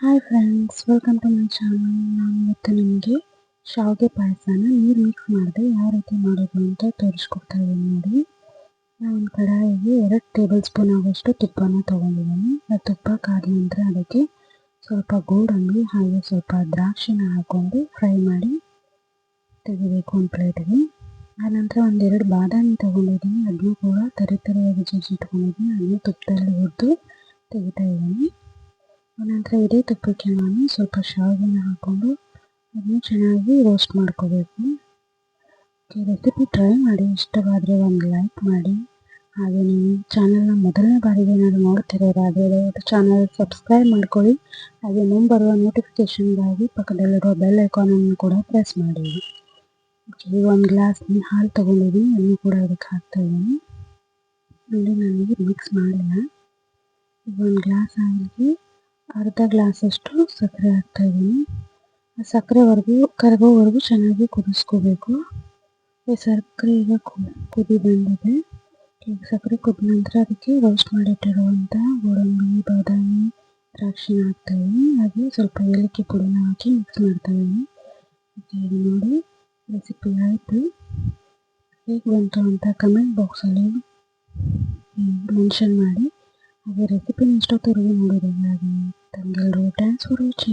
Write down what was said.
Hi friends welcome to my channel ನಾನು ಇವತ್ತು ನಿಮಗೆ ಶಾವಿಗೆ ಪಾಯಸನ ನೀರು ಮಿಕ್ಸ್ ಮಾಡಿದೆ, ಯಾವ ರೀತಿ ಮಾಡೋದು ಅಂತ ತೋರಿಸ್ಕೊಡ್ತಾ ಇದ್ದೀನಿ ನೋಡಿ. ಒಂದು ಕಡಾಯಿಗೆ ಎರಡು ಟೇಬಲ್ ಸ್ಪೂನ್ ಆಗೋಷ್ಟು ತುಪ್ಪನ ತೊಗೊಂಡಿದ್ದೀನಿ. ಆ ತುಪ್ಪ ಕಾದ ನಂತರ ಅದಕ್ಕೆ ಸ್ವಲ್ಪ ಗೋಡಂಬಿ, ಹಾಗೆ ಸ್ವಲ್ಪ ದ್ರಾಕ್ಷಿನ ಹಾಕ್ಕೊಂಡು ಫ್ರೈ ಮಾಡಿ ತೆಗಿಬೇಕು ಒಂದು ಪ್ಲೇಟಿಗೆ ಆನಂತರ ಒಂದೆರಡು ಬಾದಾಮಿ ತೊಗೊಂಡಿದ್ದೀನಿ. ಅದನ್ನು ಕೂಡ ತರಿ ತರಿಯಾಗಿ ಜಜ್ಜಿಟ್ಕೊಂಡಿದ್ದೀನಿ. ಅದನ್ನು ತುಪ್ಪದಲ್ಲಿ ಹುರಿದು ತೆಗಿತಾ ಇದ್ದೀನಿ. ಆನಂತರ ಇದೇ ತುಪ್ಪಕ್ಕೆ ನಾನು? ಸ್ವಲ್ಪ ಶಾವಿಗೆನ ಹಾಕ್ಕೊಂಡು ಅದನ್ನು ಚೆನ್ನಾಗಿ ರೋಸ್ಟ್ ಮಾಡ್ಕೋಬೇಕು. ರೆಸಿಪಿ ಟ್ರೈ ಮಾಡಿ. ಇಷ್ಟವಾದರೆ ಒಂದು ಲೈಕ್ ಮಾಡಿ. ಹಾಗೆ ನೀವು ಚಾನಲ್ನ ಮೊದಲನೇ ಬಾರಿಗೆ ಏನಾದರೂ ನೋಡ್ತಿರೋದಾದರೆ ದಯವಿಟ್ಟು ಚಾನಲ್ ಸಬ್ಸ್ಕ್ರೈಬ್ ಮಾಡ್ಕೊಳ್ಳಿ. ಹಾಗೆ ಮುಂಬರುವ ನೋಟಿಫಿಕೇಷನ್ಗಾಗಿ ಪಕ್ಕದಲ್ಲಿರುವ ಬೆಲ್ ಐಕಾನನ್ನು ಕೂಡ ಪ್ರೆಸ್ ಮಾಡಿ. ಈಗ ಒಂದು ಗ್ಲಾಸ್ ಹಾಲು ತೊಗೊಂಡಿದ್ದೀನಿ. ಅದನ್ನು ಕೂಡ ಅದಕ್ಕೆ ಹಾಕ್ತಾ ಇದ್ದೀನಿ. ನೋಡಿ ನನಗೆ ಮಿಕ್ಸ್ ಮಾಡಿಲ್ಲ ಒಂದು ಗ್ಲಾಸ್ ಹಾಲಿಗೆ ಅರ್ಧ ಗ್ಲಾಸಷ್ಟು ಸಕ್ಕರೆ ಹಾಕ್ತಾಯಿದ್ದೀನಿ ಆ ಸಕ್ಕರೆವರೆಗೂ, ಕರಗೋವರೆಗೂ ಚೆನ್ನಾಗಿ ಕುದಿಸ್ಕೋಬೇಕು. ಸಕ್ಕರೆ ಈಗ ಕುದಿ ಬಂದಿದೆ. ಈಗ ಸಕ್ಕರೆ ಕುದ ನಂತರ ಅದಕ್ಕೆ ರೋಸ್ಟ್ ಮಾಡಿಟ್ಟಿರುವಂಥ ಗೋಡಂಬಿ, ಬಾದಾಮಿ ದ್ರಾಕ್ಷಿನ ಹಾಕ್ತಾಯಿದ್ದೀನಿ ಹಾಗೆ ಸ್ವಲ್ಪ ಏಲಕ್ಕಿ ಪುಡಿನ ಹಾಕಿ ಮಿಕ್ಸ್ ಮಾಡ್ತಾಯಿದ್ದೀನಿ ಈಗ ನೋಡಿ ರೆಸಿಪಿ ಆಯಿತು. ಹೇಗೆ ಬಂತು ಅಂತ ಕಮೆಂಟ್ ಬಾಕ್ಸಲ್ಲಿ ಮೆನ್ಷನ್ ಮಾಡಿ. ಹಾಗೆ ರೆಸಿಪಿನ ಇಷ್ಟೊತ್ತವರೆಗೂ ನೋಡಿದ್ರೆ ಹಾಗೆ ತಂಗೆಲ್ಲರೂ ಥ್ಯಾಂಕ್ಸ್ ಫಾರ್ ವಾಚಿಂಗ್